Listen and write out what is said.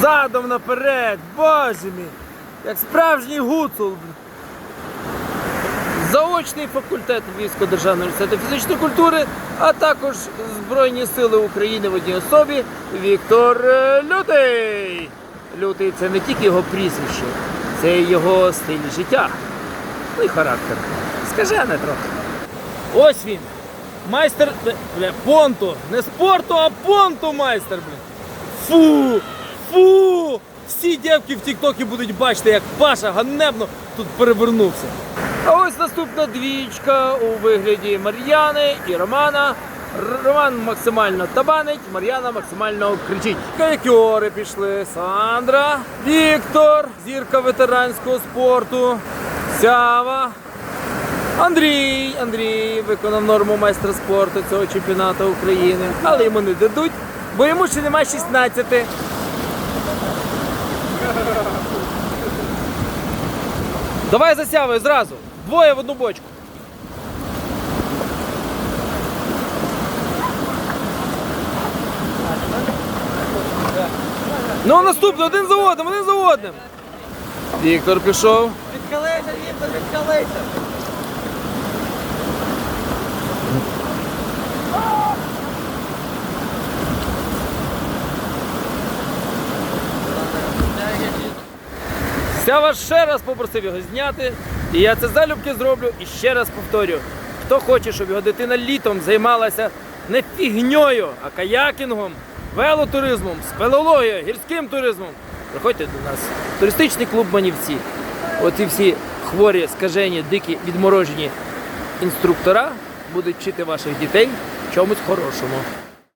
Задом наперед, боже мій, як справжній гуцул. Заочний факультет Львівського державного університету фізичної культури, а також Збройні Сили України в одній особі Віктор е, Лютий. Лютий це не тільки його прізвище, це його стиль життя. Ну і характер. Скажене трохи. Ось він. Майстер е, бля, понту. Не спорту, а понту майстер, бля. Фу! Фу! Всі дівки в Тіктокі будуть бачити, як Паша ганебно тут перевернувся. А ось наступна двічка у вигляді Мар'яни і Романа. Роман максимально табанить, Мар'яна максимально кричить. Кайкьори пішли. Сандра, Віктор, зірка ветеранського спорту, Сява. Андрій, Андрій виконав норму майстра спорту цього чемпіонату України, але йому не дадуть, бо йому ще немає 16. Давай засявай зразу. Двоє в одну бочку. Ну, наступний, один за одним, один за одним. Віктор пішов. Відкалися, Віктор, відкалися. Сява ще раз попросив його зняти, і я це залюбки зроблю і ще раз повторю. Хто хоче, щоб його дитина літом займалася не фігньою, а каякінгом, велотуризмом, спелеологією, гірським туризмом, приходьте до нас. Туристичний клуб Манівці. Оці всі хворі, скажені, дикі, відморожені інструктора будуть вчити ваших дітей чомусь хорошому.